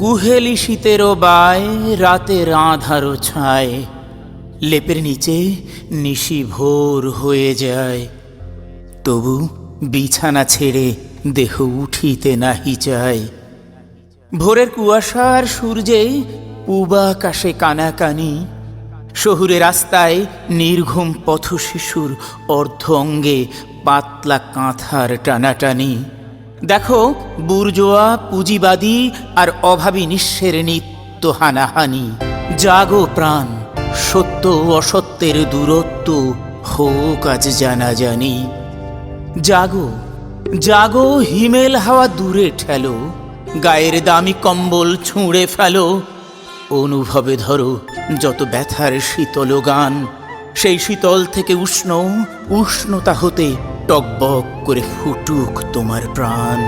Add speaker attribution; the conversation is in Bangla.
Speaker 1: কুহেলি শীতেরও বায় রাতের আধারো ছায়। লেপের নিচে নিশি ভোর হয়ে যায়। তবু বিছানা ছেড়ে দেহ উঠিতে নাহি চায়। ভোরের কুয়াশার সূর্যে পূবাকাশে কানাকানি, শহুরে রাস্তায় নির্ঘুম পথ শিশুর অর্ধ অঙ্গে পাতলা কাঁথার টানাটানি। দেখো, বুর্জোয়া, পুঁজিবাদী আর অভাবী নিঃস্বের নিত্য হানাহানি। জাগো প্রাণ, সত্য অসত্যের দূরত্ব হোক আজ জানা জানি জাগো জাগো, হিমেল হাওয়া দূরে ঠেলো, গায়ের দামি কম্বল ছুঁড়ে ফেলো। অনুভবে ধরো যত ব্যথার শীতল গান, সেই শীতল থেকে উষ্ণ, উষ্ণতা হতে টকবক করে ফুটুক তোমার প্রাণ।